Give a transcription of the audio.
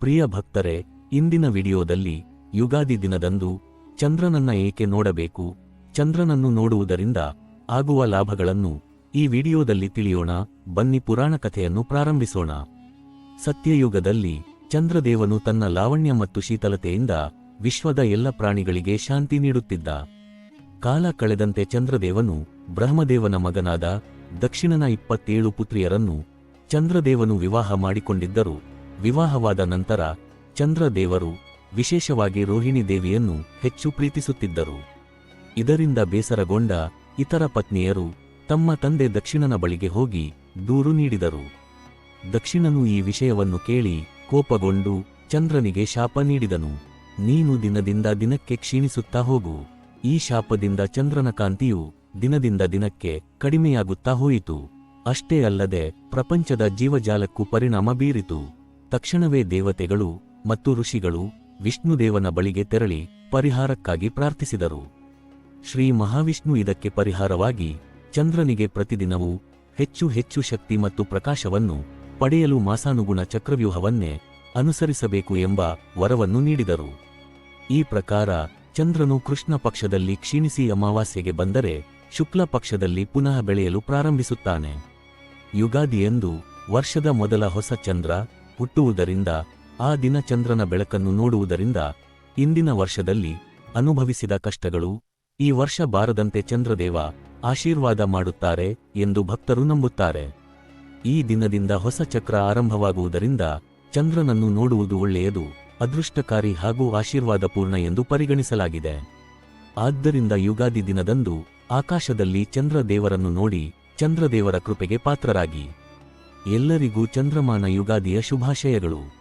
ಪ್ರಿಯ ಭಕ್ತರೇ, ಇಂದಿನ ವಿಡಿಯೋದಲ್ಲಿ ಯುಗಾದಿ ದಿನದಂದು ಚಂದ್ರನನ್ನ ಏಕೆ ನೋಡಬೇಕು, ಚಂದ್ರನನ್ನು ನೋಡುವುದರಿಂದ ಆಗುವ ಲಾಭಗಳನ್ನು ಈ ವಿಡಿಯೋದಲ್ಲಿ ತಿಳಿಯೋಣ. ಬನ್ನಿ ಪುರಾಣ ಕಥೆಯನ್ನು ಪ್ರಾರಂಭಿಸೋಣ. ಸತ್ಯಯುಗದಲ್ಲಿ ಚಂದ್ರದೇವನು ತನ್ನ ಲಾವಣ್ಯ ಮತ್ತು ಶೀತಲತೆಯಿಂದ ವಿಶ್ವದ ಎಲ್ಲ ಪ್ರಾಣಿಗಳಿಗೆ ಶಾಂತಿ ನೀಡುತ್ತಿದ್ದ. ಕಾಲ ಕಳೆದಂತೆ ಚಂದ್ರದೇವನು ಬ್ರಹ್ಮದೇವನ ಮಗನಾದ ದಕ್ಷಿಣನ ಇಪ್ಪತ್ತೇಳು ಪುತ್ರಿಯರನ್ನು ಚಂದ್ರದೇವನು ವಿವಾಹ ಮಾಡಿಕೊಂಡಿದ್ದರು. ವಿವಾಹವಾದ ನಂತರ ಚಂದ್ರದೇವರು, ವಿಶೇಷವಾಗಿ ರೋಹಿಣಿ ದೇವಿಯನ್ನು ಹೆಚ್ಚು ಪ್ರೀತಿಸುತ್ತಿದ್ದರು. ಇದರಿಂದ ಬೇಸರಗೊಂಡ ಇತರ ಪತ್ನಿಯರು ತಮ್ಮ ತಂದೆ ದಕ್ಷಿಣನ ಬಳಿಗೆ ಹೋಗಿ ದೂರು ನೀಡಿದರು. ದಕ್ಷಿಣನು ಈ ವಿಷಯವನ್ನು ಕೇಳಿ ಕೋಪಗೊಂಡು ಚಂದ್ರನಿಗೆ ಶಾಪ ನೀಡಿದನು. ನೀನು ದಿನದಿಂದ ದಿನಕ್ಕೆ ಕ್ಷೀಣಿಸುತ್ತಾ ಹೋಗು. ಈ ಶಾಪದಿಂದ ಚಂದ್ರನ ಕಾಂತಿಯು ದಿನದಿಂದ ದಿನಕ್ಕೆ ಕಡಿಮೆಯಾಗುತ್ತಾ ಹೋಯಿತು. ಅಷ್ಟೇ ಅಲ್ಲದೆ ಪ್ರಪಂಚದ ಜೀವಜಾಲಕ್ಕೂ ಪರಿಣಾಮ ಬೀರಿತು. ತಕ್ಷಣವೇ ದೇವತೆಗಳು ಮತ್ತು ಋಷಿಗಳು ವಿಷ್ಣುದೇವನ ಬಳಿಗೆ ತೆರಳಿ ಪರಿಹಾರಕ್ಕಾಗಿ ಪ್ರಾರ್ಥಿಸಿದರು. ಶ್ರೀ ಮಹಾವಿಷ್ಣು ಇದಕ್ಕೆ ಪರಿಹಾರವಾಗಿ ಚಂದ್ರನಿಗೆ ಪ್ರತಿದಿನವೂ ಹೆಚ್ಚು ಹೆಚ್ಚು ಶಕ್ತಿ ಮತ್ತು ಪ್ರಕಾಶವನ್ನು ಪಡೆಯಲು ಮಾಸಾನುಗುಣ ಚಕ್ರವ್ಯೂಹವನ್ನೇ ಅನುಸರಿಸಬೇಕು ಎಂಬ ವರವನ್ನು ನೀಡಿದರು. ಈ ಪ್ರಕಾರ ಚಂದ್ರನು ಕೃಷ್ಣ ಪಕ್ಷದಲ್ಲಿ ಕ್ಷೀಣಿಸಿ ಅಮಾವಾಸ್ಯೆಗೆ ಬಂದರೆ ಶುಕ್ಲ ಪಕ್ಷದಲ್ಲಿ ಪುನಃ ಬೆಳೆಯಲು ಪ್ರಾರಂಭಿಸುತ್ತಾನೆ. ಯುಗಾದಿಯಂದು ವರ್ಷದ ಮೊದಲ ಹೊಸ ಚಂದ್ರ ಹುಟ್ಟುವುದರಿಂದ, ಆ ದಿನ ಚಂದ್ರನ ಬೆಳಕನ್ನು ನೋಡುವುದರಿಂದ ಇಂದಿನ ವರ್ಷದಲ್ಲಿ ಅನುಭವಿಸಿದ ಕಷ್ಟಗಳು ಈ ವರ್ಷ ಬಾರದಂತೆ ಚಂದ್ರದೇವ ಆಶೀರ್ವಾದ ಮಾಡುತ್ತಾರೆ ಎಂದು ಭಕ್ತರು ನಂಬುತ್ತಾರೆ. ಈ ದಿನದಿಂದ ಹೊಸ ಚಕ್ರ ಆರಂಭವಾಗುವುದರಿಂದ ಚಂದ್ರನನ್ನು ನೋಡುವುದು ಒಳ್ಳೆಯದು, ಅದೃಷ್ಟಕಾರಿ ಹಾಗೂ ಆಶೀರ್ವಾದಪೂರ್ಣ ಎಂದು ಪರಿಗಣಿಸಲಾಗಿದೆ. ಆದ್ದರಿಂದ ಯುಗಾದಿ ದಿನದಂದು ಆಕಾಶದಲ್ಲಿ ಚಂದ್ರದೇವರನ್ನು ನೋಡಿ ಚಂದ್ರದೇವರ ಕೃಪೆಗೆ ಪಾತ್ರರಾಗಿ. ಎಲ್ಲರಿಗೂ ಚಂದ್ರಮಾನ ಯುಗಾದಿಯ ಶುಭಾಶಯಗಳು.